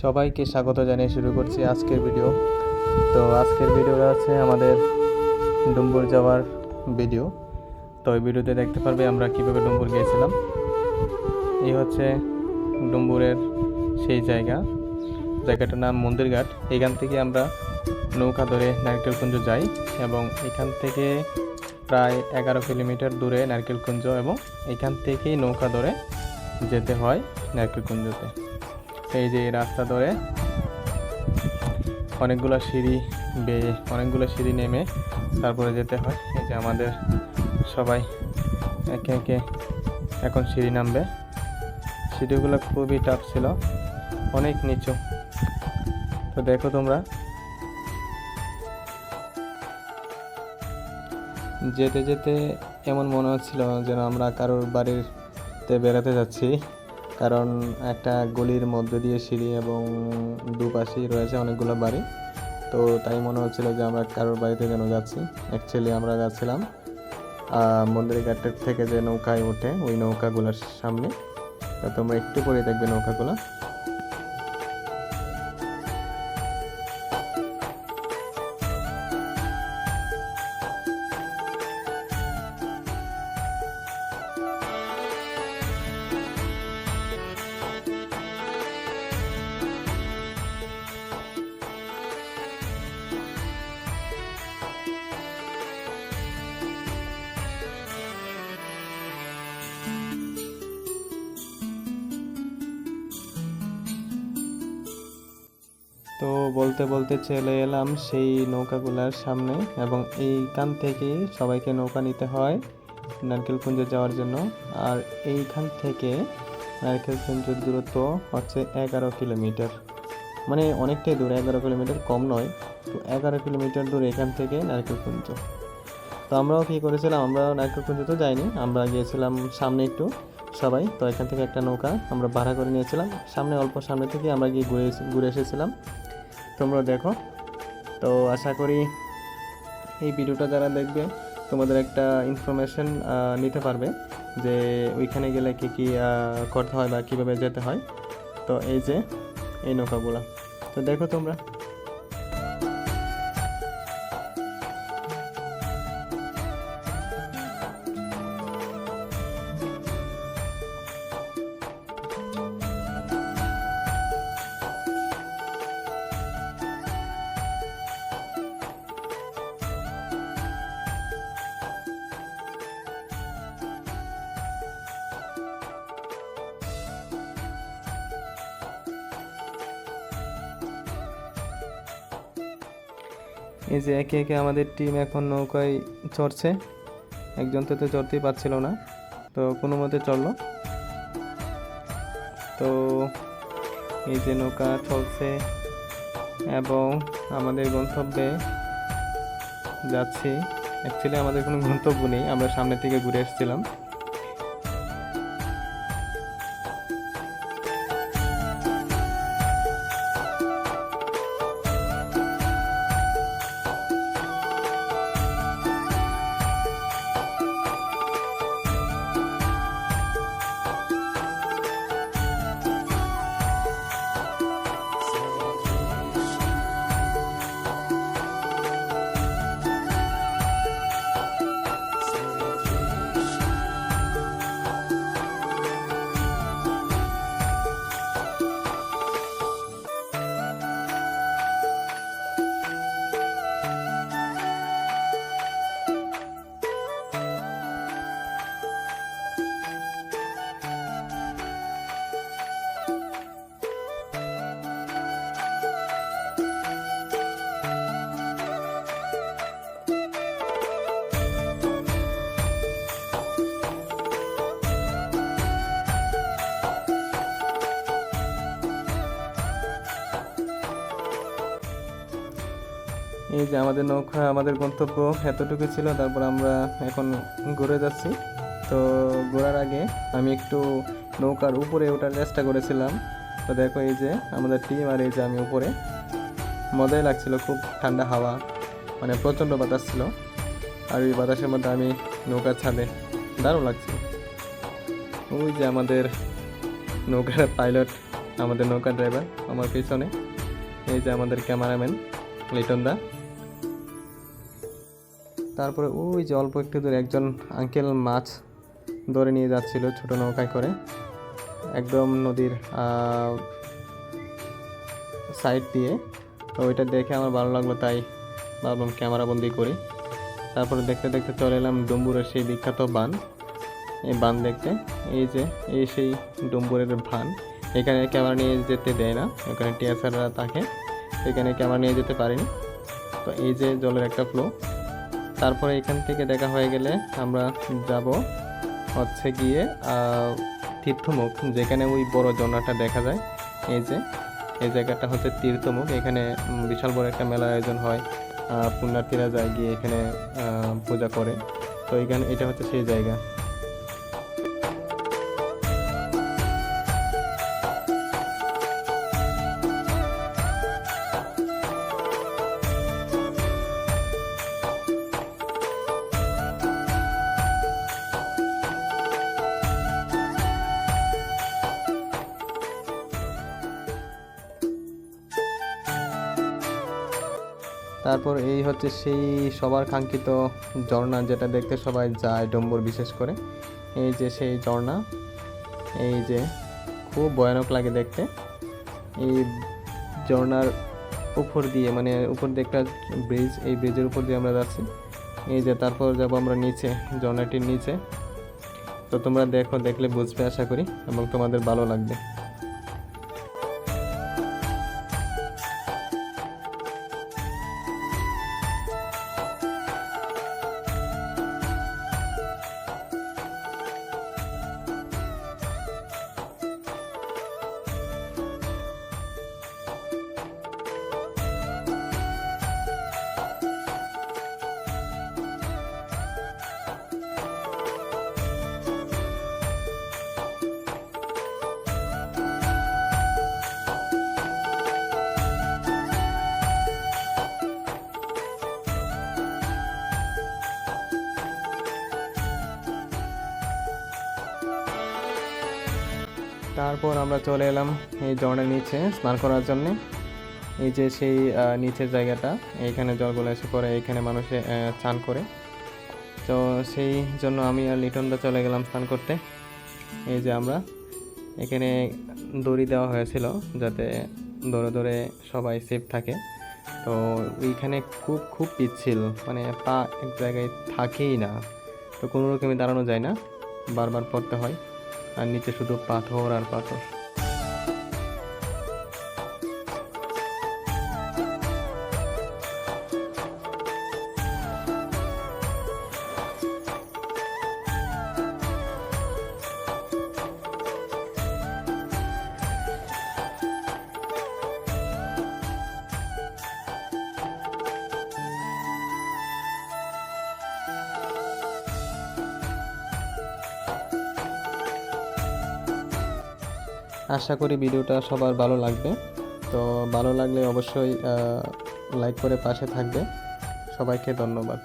সবাইকে স্বাগত জানিয়ে শুরু করছি আজকের ভিডিও। তো আজকের ভিডিওটা হচ্ছে আমাদের ডুম্বুর যাওয়ার ভিডিও। তো ওই ভিডিওতে দেখতে পারবে আমরা কীভাবে ডুম্বুর গিয়েছিলাম। এই হচ্ছে ডুম্বুরের সেই জায়গা। জায়গাটার নাম মন্দিরঘাট। এখান থেকে আমরা নৌকা ধরে নারকেলকুঞ্জ যাই এবং এখান থেকে প্রায় এগারো কিলোমিটার দূরে নারকেলকুঞ্জ এবং এখান থেকেই নৌকা ধরে যেতে হয় নারকেলকুঞ্জতে। এই যে রাস্তা ধরে অনেকগুলো সিঁড়ি বেয়ে অনেকগুলো সিঁড়ি নেমে তারপরে যেতে হয়। এই যে আমাদের সবাই একে একে এখন সিঁড়ি নামবে। সিঁড়িগুলো খুবই টাফ ছিল, অনেক নিচু। তো দেখো তোমরা, যেতে যেতে এমন মনে হচ্ছিল যেন আমরা কারোর বাড়িতে বেড়াতে যাচ্ছি। কারণ একটা গলির মধ্যে দিয়ে সিঁড়ি এবং দুপাশেই রয়েছে অনেকগুলো বাড়ি। তো তাই মনে হচ্ছিল যে আমরা কারোর বাড়িতে যেন যাচ্ছি। অ্যাকচুয়ালি আমরা যাচ্ছিলাম মন্দিরের ঘাটের থেকে যে নৌকায় ওঠে ওই নৌকাগুলোর সামনে। তো তোমরা একটু পরে দেখবে নৌকাগুলো। তো বলতে বলতে চলে এলাম সেই নৌকাগুলার সামনে এবং এইখান থেকেই সবাইকে নৌকা নিতে হয় নারকেলকুঞ্জে যাওয়ার জন্য। আর এইখান থেকে নারকেলকুঞ্জের দূরত্ব হচ্ছে এগারো কিলোমিটার। মানে অনেকটাই দূর, এগারো কিলোমিটার কম নয়। তো এগারো কিলোমিটার দূর এখান থেকে নারকেলকুঞ্জ। তো আমরাও কী করেছিলাম আমরা নারকেলকুঞ্জ তো যাইনি, আমরা গিয়েছিলাম সামনে একটু সবাই। তো এখান থেকে একটা নৌকা আমরা ভাড়া করে নিয়েছিলাম। সামনে, অল্প সামনে থেকে আমরা গিয়ে ঘুরে ঘুরে এসেছিলাম। তোমরা দেখো। তো আশা করি এই ভিডিওটা যারা দেখবে, তোমাদের একটা ইনফরমেশন নিতে পারবে যে ওইখানে গেলে কী কী করতে হয় বা কীভাবে যেতে হয়। তো এই যে, এই নৌকাগুলো। তো দেখো তোমরা। এই যে একে একে আমাদের টিম এখন নৌকায় চড়ছে। একজন তো তো চড়তেই পারছিল না। তো কোনো মতে চলল তো এই যে নৌকা চলছে এবং আমাদের গন্তব্যে যাচ্ছি। অ্যাকচুয়ালি আমাদের কোনো গন্তব্য নেই, আমরা সামনে থেকে ঘুরে এসেছিলাম। এই যে আমাদের নৌকা, আমাদের গন্তব্য এতটুকু ছিল, তারপর আমরা এখন ঘুরে যাচ্ছি। তো ঘোরার আগে আমি একটু নৌকার উপরে ওঠার চেষ্টা করেছিলাম। তো দেখো এই যে আমাদের টিম আর এই যে আমি উপরে। মজাই লাগছিল, খুব ঠান্ডা হাওয়া মানে প্রচণ্ড বাতাস ছিল। আর ওই বাতাসের মধ্যে আমি নৌকার ছাদে দারুণ লাগছিল। ওই যে আমাদের নৌকার পাইলট আমাদের নৌকা ড্রাইভার আমার পিছনে। এই যে আমাদের ক্যামেরাম্যান লিটন দা। তারপরে ওই যে অল্প একটু দূরে একজন আঙ্কেল মাছ ধরে নিয়ে যাচ্ছিল ছোট নৌকায় করে। একদম নদীর সাইড দিয়ে। তো ওইটা দেখে আমার ভালো লাগল, তাই ভাবলাম ক্যামেরা বন্দি করি। তারপরে দেখতে দেখতে চলে এলাম ডুম্বুরের সেই বিখ্যাত বান। এই বান দেখতে, এই যে, এই সেই ডুম্বুরের ভান। এখানে ক্যামেরা নিয়ে যেতে দেয় না এখানে টিএসআররা থাকে, এখানে ক্যামেরা নিয়ে যেতে পারিনি। তো এই যে জলের একটা ফ্লো তারপরে এখান থেকে দেখা হয়ে গেলে আমরা যাব হচ্ছে গিয়ে তীর্থমুখ, যেখানে ওই বড় জনাটা দেখা যায়। এই যে, এই জায়গাটা হচ্ছে তীর্থমুখ। এখানে বিশাল বড় একটা মেলার আয়োজন হয়। পুণ্যার্থীরা যায় গিয়ে এখানে পূজা করে। তো এখানে, এটা হচ্ছে সেই জায়গা। তারপর এই হচ্ছে সেই সবার কাঙ্ক্ষিত ঝর্ণা যেটা দেখতে সবাই যায় ডম্বর বিশেষ করে। এই যে সেই ঝর্ণা, এই যে খুব ভয়ানক লাগে দেখতে। এই ঝর্ণার উপর দিয়ে মানে উপর দিয়ে একটা ব্রিজ, এই ব্রিজের উপর দিয়ে আমরা যাচ্ছি। এই যে তারপর যাব আমরা নিচে, ঝর্ণাটির নিচে। তো তোমরা দেখো, দেখলে বুঝবে, আশা করি, এবং তোমাদের ভালো লাগবে। তারপর আমরা চলে এলাম এই ঝর্ণার নিচে স্নান করার জন্য। এই যে সেই নিচের জায়গাটা, এইখানে জলগুলো এসে পরে এইখানে মানুষে স্নান করে। তো সেই জন্য আমি আর লিটনদা চলে গেলাম স্নান করতে। এই যে আমরা, এখানে দড়ি দেওয়া হয়েছিল যাতে দৌড়ে দৌড়ে সবাই সেফ থাকে। তো এইখানে খুব খুব পিচ্ছিল মানে পা এক জায়গায় থাকেই না। তো কোনো রকমে দাঁড়ানো যায় না, বারবার পড়তে হয়। আর নিচে শুধু পাথর আর পাথর। আশা করি ভিডিওটা সবার ভালো লাগবে। তো ভালো লাগলে অবশ্যই লাইক করে পাশে থাকবে। সবাইকে ধন্যবাদ।